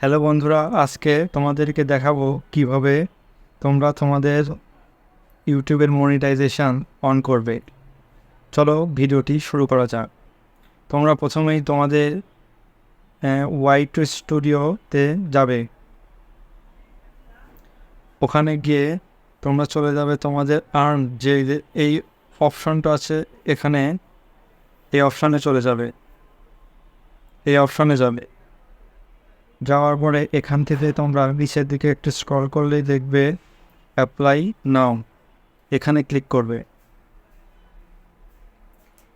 Hello বন্ধুরা, আজকে তোমাদেরকে দেখাবো কীভাবে তোমরা তোমাদের ইউটিউবের মনিটাইজেশান অন করবে। চলো ভিডিওটি শুরু করা যাক। তোমরা প্রথমেই তোমাদের ওয়াইট স্টুডিওতে যাবে। ওখানে গিয়ে তোমরা চলে যাবে তোমাদের আর্ন যে এই অপশানটা আছে এখানে, এই অপশানে চলে যাবে। এই অপশানে যাবে। যাওয়ার পরে এখান থেকে তোমরা নিচের দিকে একটু স্ক্রল করলেই দেখবে অ্যাপ্লাই নাও এখানে ক্লিক করবে।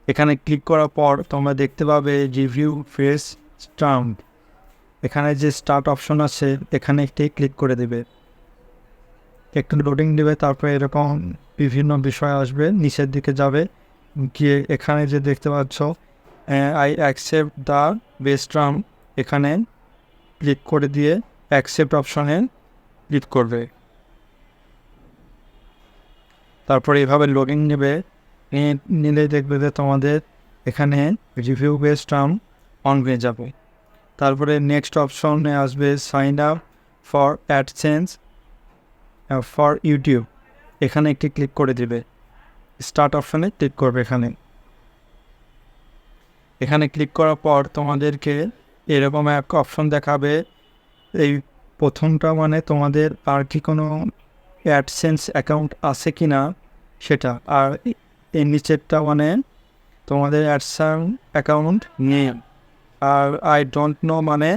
এখানে ক্লিক করার পর তোমরা দেখতে পাবে রিভিউ ফেস স্টাম্প এখানে যে স্টার্ট অপশন আছে, এখানে একটি ক্লিক করে দেবে। একটু লোডিং দেবে, তারপরে এরকম বিভিন্ন বিষয় আসবে, নিচের দিকে যাবে, গিয়ে এখানে যে দেখতে পাচ্ছ I accept the best terms এখানে ক্লিক করে দিয়ে অ্যাকসেপ্ট অপশনে ক্লিক করবে। তারপরে এভাবে লগ ইন নেবে নিলে দেখবে যে তোমাদের এখানে রিভিউ বেস টার্ম অন হয়ে যাবে। তারপরে নেক্সট অপশনে আসবে sign up for AdSense for YouTube এখানে একটি ক্লিক করে দেবে। স্টার্ট অপশনে ক্লিক করবে এখানে। এখানে ক্লিক করার পর তোমাদেরকে এরকম এক অপশন দেখাবে। এই প্রথমটা মানে তোমাদের আর কি কোনো অ্যাডসেন্স অ্যাকাউন্ট আছে কি না সেটা। আর এর নিচেরটা মানে তোমাদের অ্যাডসান অ্যাকাউন্ট নেই আর আই ডোন্ট নো মানে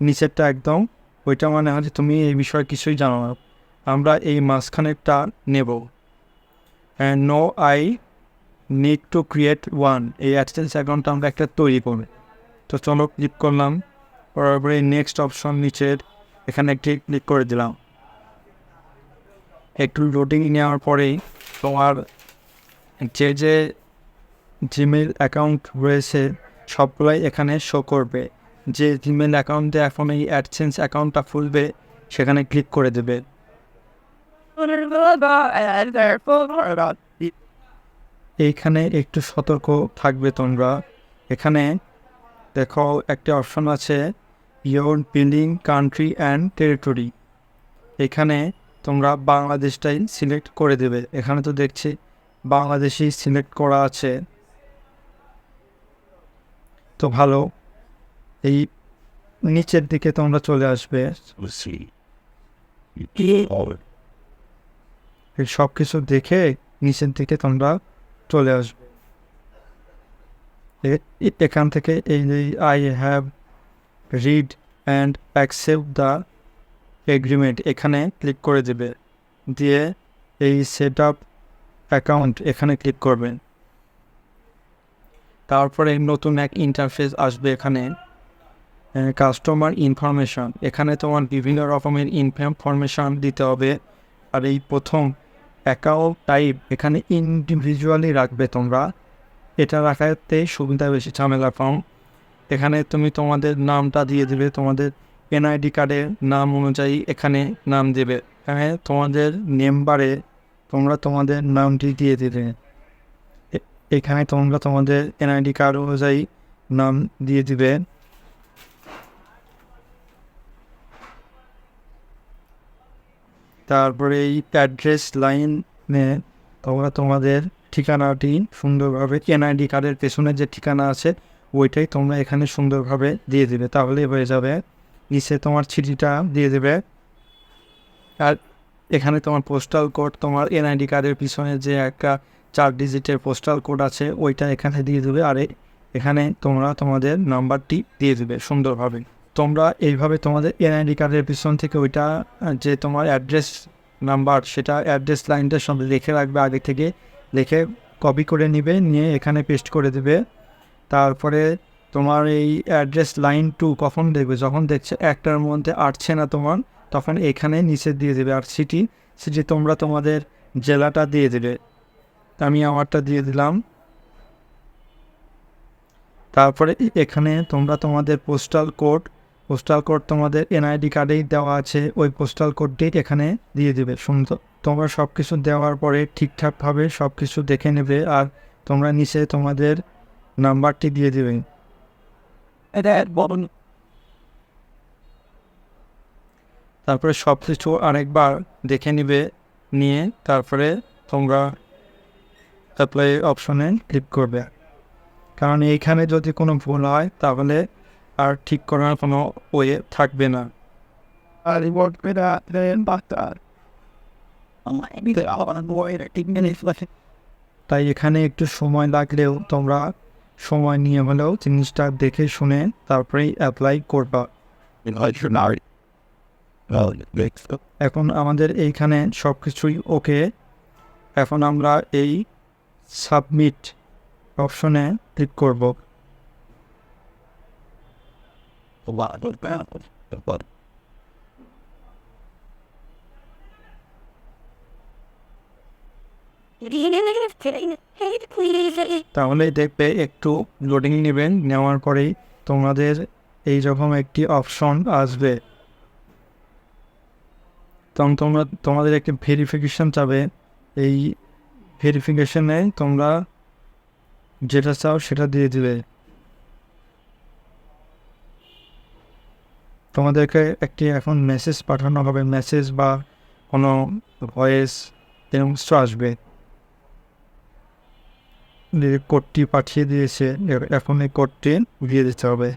নিচেরটা একদম। ওইটা মানে হচ্ছে তুমি এই বিষয়ে কিছুই জানো না। আমরা এই মাঝখানেরটা নেব। And now I need to create one এই অ্যাডসেন্স অ্যাকাউন্টটা আমরা একটা তৈরি করবে। তো চলো ক্লিক করলাম। করার পরে নেক্সট অপশন নিচের, এখানে একটি ক্লিক করে দিলাম। একটু লোডিং নেওয়ার পরেই তোমার যে যে জিমেল অ্যাকাউন্ট রয়েছে, সবগুলাই এখানে শো করবে। যে জিমেল অ্যাকাউন্টে এখন এই অ্যাডসেন্স অ্যাকাউন্টটা খুলবে, সেখানে ক্লিক করে দেবে। এইখানে একটু সতর্ক থাকবে তোমরা। এখানে দেখো একটা অপশন আছে your billing country and territory এখানে তোমরা বাংলাদেশটাই সিলেক্ট করে দেবে। এখানে তো দেখছি বাংলাদেশি সিলেক্ট করা আছে। তো ভালো এই নিচের দিকে তোমরা চলে আসবে। সব কিছু দেখে নিচের দিকে তোমরা চলে আসবে। এখান থেকে এই যে I have read and accept the agreement এখানে ক্লিক করে দেবে। দিয়ে এই সেট আপ অ্যাকাউন্ট এখানে ক্লিক করবেন। তারপরে নতুন এক ইন্টারফেস আসবে এখানে। কাস্টমার ইনফরমেশন এখানে তোমার বিভিন্ন রকমের ইনফরমেশন দিতে হবে। আর এই প্রথম অ্যাকাউন্ট টাইপ এখানে ইন্ডিভিজুয়ালি রাখবে তোমরা। এটা রাখাতে সুবিধা বেশি, ঝামেলা কম। এখানে তুমি তোমাদের নামটা দিয়ে দেবে, তোমাদের এনআইডি কার্ডের নাম অনুযায়ী এখানে নাম দেবে। এখানে তোমাদের নেম্বারে তোমরা তোমাদের নামটি দিয়ে দেবে। এখানে তোমরা তোমাদের এনআইডি কার্ড অনুযায়ী নাম দিয়ে দিবে। তারপরে এই অ্যাড্রেস লাইনে তোমরা তোমাদের ঠিকানাটি সুন্দরভাবে এনআইডি কার্ডের পেছনে যে ঠিকানা আছে, ওইটাই তোমরা এখানে সুন্দরভাবে দিয়ে দেবে, তাহলে হয়ে যাবে নিচে তোমার চিঠিটা দিয়ে দেবে। আর এখানে তোমার পোস্টাল কোড তোমার এনআইডি কার্ডের পিছনে যে একটা চার ডিজিটের পোস্টাল কোড আছে, ওইটা এখানে দিয়ে দেবে। আর এখানে তোমরা তোমাদের নাম্বারটি দিয়ে দেবে সুন্দরভাবে। তোমরা এইভাবে তোমাদের এনআইডি কার্ডের পিছন থেকে ওইটা যে তোমার অ্যাড্রেস নাম্বার, সেটা অ্যাড্রেস লাইনটার সঙ্গে লিখে রাখবে আগে থেকে। লিখে কপি করে নিবে, নিয়ে এখানে পেস্ট করে দেবে। তারপরে তোমার এই অ্যাড্রেস লাইন টু কখন দেখবে? যখন দেখছে একটার মধ্যে আটছে না তোমার, তখন এখানে নিচে দিয়ে দেবে। আর সিটি সিটি তোমরা তোমাদের জেলাটা দিয়ে দেবে। আমি আমারটা দিয়ে দিলাম। তারপরে এখানে তোমরা তোমাদের পোস্টাল কোড পোস্টাল কোড তোমাদের এনআইডি কার্ডেই দেওয়া আছে ওই পোস্টাল কোডটি এখানে দিয়ে দেবে। সুন্দর তোমরা সব কিছু দেওয়ার পরে ঠিকঠাকভাবে সব কিছু দেখে নেবে আর তোমরা নিচে তোমাদের নাম্বারটি দিয়ে দেবে। তারপরে সব কিছু আরেকবার দেখে নিবে নিয়ে তারপরে তোমরা অ্যাপ্লাই অপশনে ক্লিক করবে। কারণ এইখানে যদি কোনো ভুল হয় তাহলে আর ঠিক করার কোনো ওয়ে থাকবে না। আর ঠিক মিনিট লাগে তাই এখানে একটু সময় লাগলেও তোমরা সময় নিয়ে হলেও জিনিসটা দেখে শুনে তারপরেই অ্যাপ্লাই করবা. এখন আমাদের এইখানে সব কিছুই ওকে এখন আমরা এই সাবমিট অপশনে ক্লিক করব। Bad. But তাহলে দেখবে একটু লোডিং নেবেন, নেওয়ার পরেই তোমাদের এই রকম একটি অপশন আসবে। তখন তোমরা, তোমাদের একটি ভেরিফিকেশন চাবে। এই ভেরিফিকেশনে তোমরা যেটা চাও সেটা দিয়ে দিবে। তোমাদেরকে একটি এখন মেসেজ পাঠানো হবে। মেসেজ বা কোনো ভয়েস এরকম কিছু আসবে। কোডটি পাঠিয়ে দিয়েছে এখন এই কোডটি দিয়ে দিতে হবে।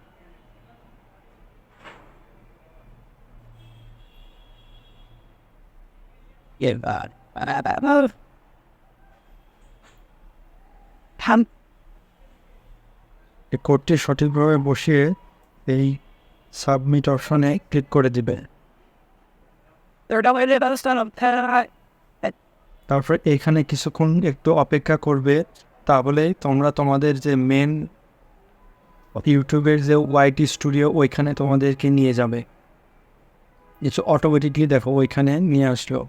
কোডটি সঠিকভাবে বসিয়ে এই সাবমিট অপশনে ক্লিক করে দিবে. তারপর এখানে কিছুক্ষণ একটু অপেক্ষা করবে। তাহলে তোমরা তোমাদের যে মেন ইউটিউবের যে ওয়াইটি স্টুডিও ওইখানে তোমাদেরকে নিয়ে যাবে। কিছু অটোমেটিকলি দেখো ওইখানে নিয়ে আসলো।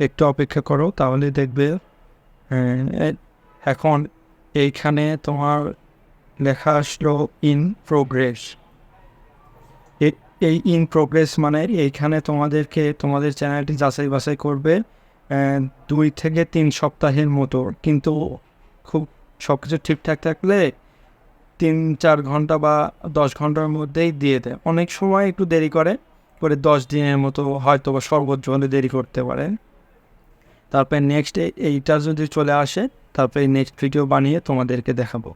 একটু অপেক্ষা করো তাহলে দেখবে হ্যাঁ, এখন এইখানে তোমার লেখা আসলো ইন প্রোগ্রেস এই ইন প্রোগ্রেস মানে এইখানে তোমাদেরকে, তোমাদের চ্যানেলটি যাচাই বাছাই করবে দুই থেকে তিন সপ্তাহের মতো। কিন্তু খুব সব কিছু ঠিকঠাক থাকলে তিন, চার ঘণ্টা বা দশ ঘণ্টার মধ্যেই দিয়ে দেয়। অনেক সময় একটু দেরি করে করে দশ দিনের মতো হয়তো বা সর্বোচ্চ হলে দেরি করতে পারে। তারপরে নেক্সট এইটা যদি চলে আসে, তারপরে নেক্সট ভিডিও বানিয়ে তোমাদেরকে দেখাবো।